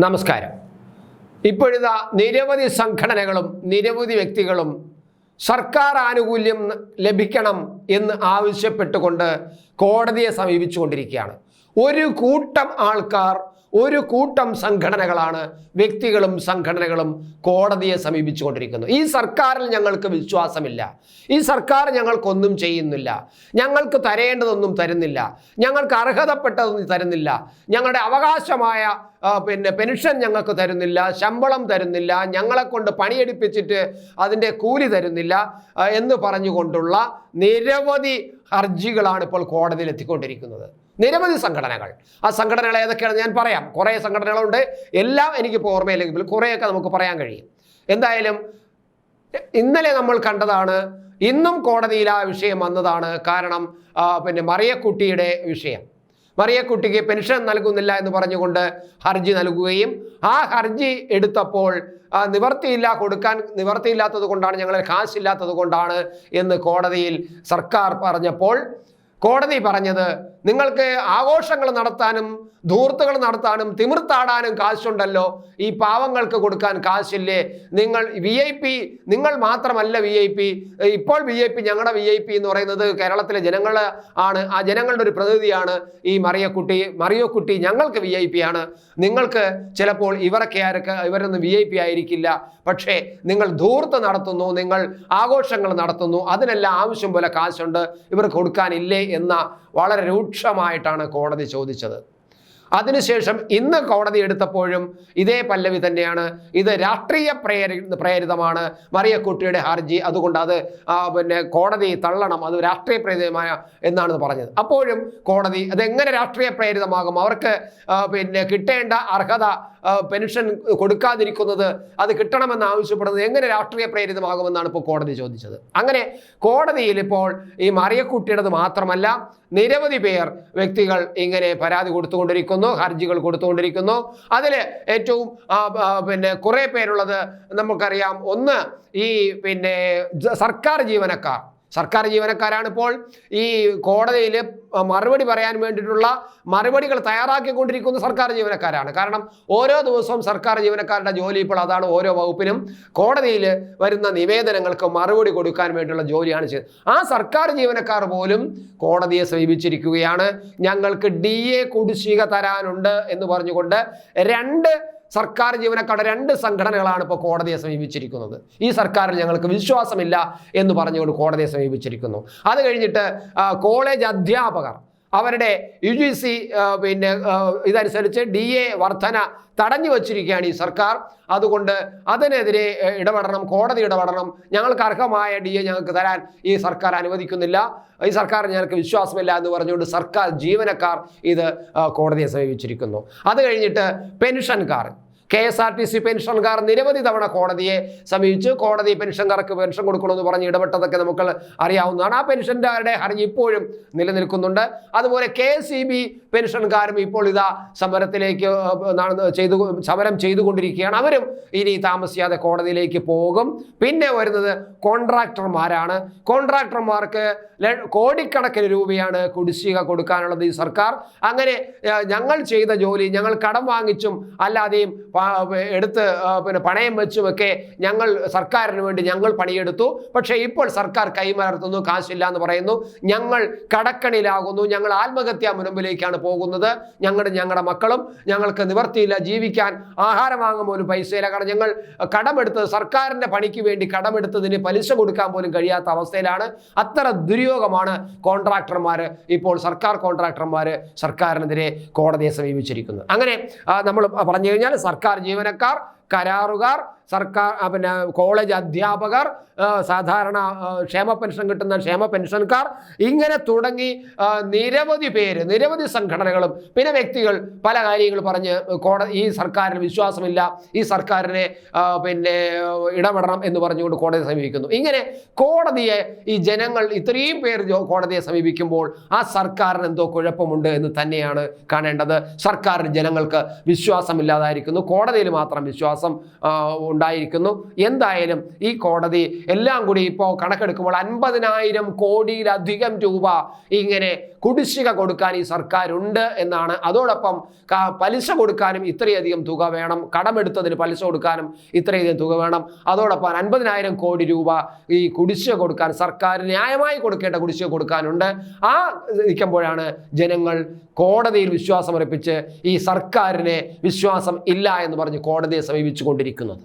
നമസ്കാരം. ഇപ്പോഴിതാ നിരവധി സംഘടനകളും നിരവധി വ്യക്തികളും സർക്കാർ ആനുകൂല്യം ലഭിക്കണം എന്ന് ആവശ്യപ്പെട്ടുകൊണ്ട് കോടതിയെ സമീപിച്ചുകൊണ്ടിരിക്കുകയാണ്. ഒരു കൂട്ടം ആൾക്കാർ ഒരു കൂട്ടം സംഘടനകളാണ് വ്യക്തികളും സംഘടനകളും കോടതിയെ സമീപിച്ചുകൊണ്ടിരിക്കുന്നത് ഈ സർക്കാരിൽ ഞങ്ങൾക്ക് വിശ്വാസമില്ല. ഈ സർക്കാർ ഞങ്ങൾക്കൊന്നും ചെയ്യുന്നില്ല. ഞങ്ങൾക്ക് തരേണ്ടതൊന്നും തരുന്നില്ല. ഞങ്ങൾക്ക് അർഹതപ്പെട്ടതൊന്നും തരുന്നില്ല. ഞങ്ങളുടെ അവകാശമായ പിന്നെ പെൻഷൻ ഞങ്ങൾക്ക് തരുന്നില്ല. ശമ്പളം തരുന്നില്ല. ഞങ്ങളെ കൊണ്ട് പണിയെടുപ്പിച്ചിട്ട് അതിന്റെ കൂലി തരുന്നില്ല എന്ന് പറഞ്ഞുകൊണ്ടുള്ള നിരവധി ഹർജികളാണ് ഇപ്പോൾ കോടതിയിൽ എത്തിക്കൊണ്ടിരിക്കുന്നത്. നിരവധി സംഘടനകൾ. ആ സംഘടനകൾ ഏതൊക്കെയാണ് ഞാൻ പറയാം. കുറേ സംഘടനകളുണ്ട്. എല്ലാം എനിക്കിപ്പോൾ ഓർമ്മയില്ലെങ്കിൽ കുറേയൊക്കെ നമുക്ക് പറയാൻ കഴിയും. എന്തായാലും ഇന്നലെ നമ്മൾ കണ്ടതാണ് ഇന്നും കോടതിയിൽ ആ വിഷയം വന്നതാണ് കാരണം പിന്നെ മറിയക്കുട്ടിയുടെ വിഷയം. മറിയക്കുട്ടിക്ക് പെൻഷൻ നൽകുന്നില്ല എന്ന് പറഞ്ഞുകൊണ്ട് ഹർജി നൽകുകയും ആ ഹർജി എടുത്തപ്പോൾ നിവർത്തിയില്ല കൊടുക്കാൻ നിവർത്തിയില്ലാത്തത് കൊണ്ടാണ് ഞങ്ങൾ കാശില്ലാത്തത് കൊണ്ടാണ് എന്ന് കോടതിയിൽ സർക്കാർ പറഞ്ഞപ്പോൾ കോടതി പറഞ്ഞത് നിങ്ങൾക്ക് ആഘോഷങ്ങൾ നടത്താനും ധൂർത്തുകൾ നടത്താനും തിമിർത്താടാനും കാശുണ്ടല്ലോ. ഈ പാവങ്ങൾക്ക് കൊടുക്കാൻ കാശില്ലേ? നിങ്ങൾ വി ഐ പി നിങ്ങൾ മാത്രമല്ല വി ഐ പി ഇപ്പോൾ വി ഐ പി ഞങ്ങളുടെ വി ഐ പി എന്ന് പറയുന്നത് കേരളത്തിലെ ജനങ്ങൾ ആണ്. ആ ജനങ്ങളുടെ ഒരു പ്രതിനിധിയാണ് ഈ മറിയക്കുട്ടി. മറിയക്കുട്ടി ഞങ്ങൾക്ക് വി ഐ പി ആണ്. നിങ്ങൾക്ക് ചിലപ്പോൾ ഇവരൊക്കെ ആരൊക്കെ ഇവരൊന്നും വി ഐ പി ആയിരിക്കില്ല. പക്ഷേ നിങ്ങൾ ധൂർത്ത് നടത്തുന്നു നിങ്ങൾ ആഘോഷങ്ങൾ നടത്തുന്നു. അതിനെല്ലാം ആവശ്യം പോലെ കാശുണ്ട്. ഇവർക്ക് കൊടുക്കാനില്ലേ എന്ന വളരെ രൂക്ഷമായിട്ടാണ് കോടതി ചോദിച്ചത്. അതിനുശേഷം ഇന്ന് കോടതി എടുത്തപ്പോഴും ഇതേ പല്ലവി തന്നെയാണ്. ഇത് രാഷ്ട്രീയ പ്രേരി പ്രേരിതമാണ്. മറിയക്കുട്ടിയുടെ ഹർജി. അതുകൊണ്ട് അത് പിന്നെ കോടതി തള്ളണം. അത് രാഷ്ട്രീയ പ്രേരിതമായ എന്നാണ് പറഞ്ഞത്. അപ്പോഴും കോടതി അതെങ്ങനെ രാഷ്ട്രീയ പ്രേരിതമാകും? അവർക്ക് പിന്നെ കിട്ടേണ്ട അർഹത പെൻഷൻ കൊടുക്കാതിരിക്കുന്നത് അത് കിട്ടണമെന്ന് ആവശ്യപ്പെടുന്നത് എങ്ങനെ രാഷ്ട്രീയ പ്രേരിതമാകുമെന്നാണ് ഇപ്പോൾ കോടതി ചോദിച്ചത്. അങ്ങനെ കോടതിയിൽ ഇപ്പോൾ ഈ മറിയക്കുട്ടിയുടേത് മാത്രമല്ല നിരവധി പേർ വ്യക്തികൾ ഇങ്ങനെ പരാതി കൊടുത്തുകൊണ്ടിരിക്കുന്നു ഹർജികൾ കൊടുത്തുകൊണ്ടിരിക്കുന്നു. അതിൽ ഏറ്റവും പിന്നെ കുറേ പേരുള്ളത് നമുക്കറിയാം. ഒന്ന് ഈ പിന്നെ സർക്കാർ ജീവനക്കാർ. സർക്കാർ ജീവനക്കാരാണ് ഇപ്പോൾ ഈ കോടതിയിൽ മറുപടി പറയാൻ വേണ്ടിയിട്ടുള്ള മറുപടികൾ തയ്യാറാക്കിക്കൊണ്ടിരിക്കുന്ന സർക്കാർ ജീവനക്കാരാണ്. കാരണം ഓരോ ദിവസവും സർക്കാർ ജീവനക്കാരുടെ ജോലി ഇപ്പോൾ അതാണ് ഓരോ വകുപ്പിനും. കോടതിയിൽ വരുന്ന നിവേദനങ്ങൾക്ക് മറുപടി കൊടുക്കാൻ വേണ്ടിയുള്ള ജോലിയാണ് ചെയ്തത് ആ സർക്കാർ ജീവനക്കാർ പോലും കോടതിയെ സമീപിച്ചിരിക്കുകയാണ് ഞങ്ങൾക്ക് ഡി എ കുടിശ്ശിക തരാനുണ്ട് എന്ന് പറഞ്ഞുകൊണ്ട് രണ്ട് സർക്കാർ ജീവനക്കാരുടെ രണ്ട് സംഘടനകളാണ് ഇപ്പോൾ കോടതിയെ സമീപിച്ചിരിക്കുന്നത്. ഈ സർക്കാരിൽ ഞങ്ങൾക്ക് വിശ്വാസമില്ല എന്ന് പറഞ്ഞുകൊണ്ട് കോടതിയെ സമീപിച്ചിരിക്കുന്നു. അത് കഴിഞ്ഞിട്ട് കോളേജ് അധ്യാപകർ അവരുടെ യു ജി സി പിന്നെ ഇതനുസരിച്ച് ഡി എ വർധന തടഞ്ഞു വച്ചിരിക്കുകയാണ് ഈ സർക്കാർ. അതുകൊണ്ട് അതിനെതിരെ ഇടപെടണം കോടതി ഇടപെടണം. ഞങ്ങൾക്ക് അർഹമായ ഡി എ ഞങ്ങൾക്ക് തരാൻ ഈ സർക്കാർ അനുവദിക്കുന്നില്ല. ഈ സർക്കാർ ഞങ്ങൾക്ക് വിശ്വാസമില്ല എന്ന് പറഞ്ഞുകൊണ്ട് സർക്കാർ ജീവനക്കാർ ഇത് കോടതിയെ സമീപിച്ചിരിക്കുന്നു. അത് കഴിഞ്ഞിട്ട് പെൻഷൻകാർ. K S R T C പെൻഷൻകാർ നിരവധി തവണ കോടതിയെ സമീപിച്ചു. കോടതി പെൻഷൻകാർക്ക് പെൻഷൻ കൊടുക്കണമെന്ന് പറഞ്ഞ് ഇടപെട്ടതൊക്കെ നമുക്ക് അറിയാവുന്നതാണ്. ആ പെൻഷൻകാരുടെ ഹർജി ഇപ്പോഴും നിലനിൽക്കുന്നുണ്ട്. അതുപോലെ കെ ഇ ബി പെൻഷൻകാരും ഇപ്പോൾ ഇതാ സമരത്തിലേക്ക് ചെയ്തു സമരം ചെയ്തുകൊണ്ടിരിക്കുകയാണ്. അവരും ഇനി താമസിയാതെ കോടതിയിലേക്ക് പോകും. പിന്നെ വരുന്നത് കോൺട്രാക്ടർമാരാണ്. കോൺട്രാക്ടർമാർക്ക് കോടിക്കണക്കിന് രൂപയാണ് കുടിശ്ശിക കൊടുക്കാനുള്ളത് ഈ സർക്കാർ. അങ്ങനെ ഞങ്ങൾ ചെയ്ത ജോലി ഞങ്ങൾ കടം വാങ്ങിച്ചും അല്ലാതെയും എടുത്ത് പിന്നെ പണയം വെച്ചുമൊക്കെ ഞങ്ങൾ സർക്കാരിന് വേണ്ടി ഞങ്ങൾ പണിയെടുത്തു. പക്ഷേ ഇപ്പോൾ സർക്കാർ കൈമലർത്തുന്നു കാശില്ല എന്ന് പറയുന്നു. ഞങ്ങൾ കടക്കണിലാകുന്നു. ഞങ്ങൾ ആത്മഹത്യാ മുനമ്പിലേക്കാണ് പോകുന്നത്. ഞങ്ങളുടെ ഞങ്ങളുടെ മക്കളും ഞങ്ങൾക്ക് നിവർത്തിയില്ല ജീവിക്കാൻ. ആഹാരം വാങ്ങാൻ പോലും പൈസയില്ല. കാരണം ഞങ്ങൾ കടമെടുത്ത് സർക്കാരിന്റെ പണിക്ക് വേണ്ടി കടമെടുത്തതിന് പലിശ കൊടുക്കാൻ പോലും കഴിയാത്ത അവസ്ഥയിലാണ്. അത്ര ദുര്യോഗമാണ് കോൺട്രാക്ടർമാർ ഇപ്പോൾ സർക്കാർ കോൺട്രാക്ടർമാർ സർക്കാരിനെതിരെ കോടതിയെ സമീപിച്ചിരിക്കുന്നത്. അങ്ങനെ നമ്മൾ പറഞ്ഞു കഴിഞ്ഞാൽ സർക്കാർ ജീവനക്കാർ കരാറുകാർ സർക്കാർ പിന്നെ കോളേജ് അധ്യാപകർ സാധാരണ ക്ഷേമ പെൻഷൻ കിട്ടുന്ന ക്ഷേമ പെൻഷൻകാർ ഇങ്ങനെ തുടങ്ങി നിരവധി പേര് നിരവധി സംഘടനകളും പിന്നെ വ്യക്തികൾ പല കാര്യങ്ങൾ പറഞ്ഞ് കോടതി ഈ സർക്കാരിന് വിശ്വാസമില്ല ഈ സർക്കാരിനെ പിന്നെ ഇടപെടണം എന്ന് പറഞ്ഞുകൊണ്ട് കോടതിയെ സമീപിക്കുന്നു. ഇങ്ങനെ കോടതിയെ ഈ ജനങ്ങൾ ഇത്രയും പേർ കോടതിയെ സമീപിക്കുമ്പോൾ ആ സർക്കാരിന് എന്തോ കുഴപ്പമുണ്ട് എന്ന് തന്നെയാണ് കാണേണ്ടത്. സർക്കാരിന് ജനങ്ങൾക്ക് വിശ്വാസമില്ലാതായിരിക്കുന്നു. കോടതിയിൽ മാത്രം വിശ്വാസം ഉണ്ടായിരിക്കുന്നു. എന്തായാലും ഈ കോടതി എല്ലാം കൂടി ഇപ്പോൾ കണക്കെടുക്കുമ്പോൾ അൻപതിനായിരം കോടിയിലധികം രൂപ ഇങ്ങനെ കുടിശ്ശിക കൊടുക്കാൻ ഈ സർക്കാരുണ്ട് എന്നാണ്. അതോടൊപ്പം പലിശ കൊടുക്കാനും ഇത്രയധികം തുക വേണം. കടമെടുത്തതിന് പലിശ കൊടുക്കാനും ഇത്രയധികം തുക വേണം. അതോടൊപ്പം അൻപതിനായിരം കോടി രൂപ ഈ കുടിശ്ശിക കൊടുക്കാൻ സർക്കാർ ന്യായമായി കൊടുക്കേണ്ട കുടിശ്ശിക കൊടുക്കാനുണ്ട്. ആ ഇരിക്കുമ്പോഴാണ് ജനങ്ങൾ കോടതിയിൽ വിശ്വാസമർപ്പിച്ച് ഈ സർക്കാരിനെ വിശ്വാസം ഇല്ല എന്ന് പറഞ്ഞ് കോടതിയെ സമീപിച്ചു കൊണ്ടിരിക്കുന്നത്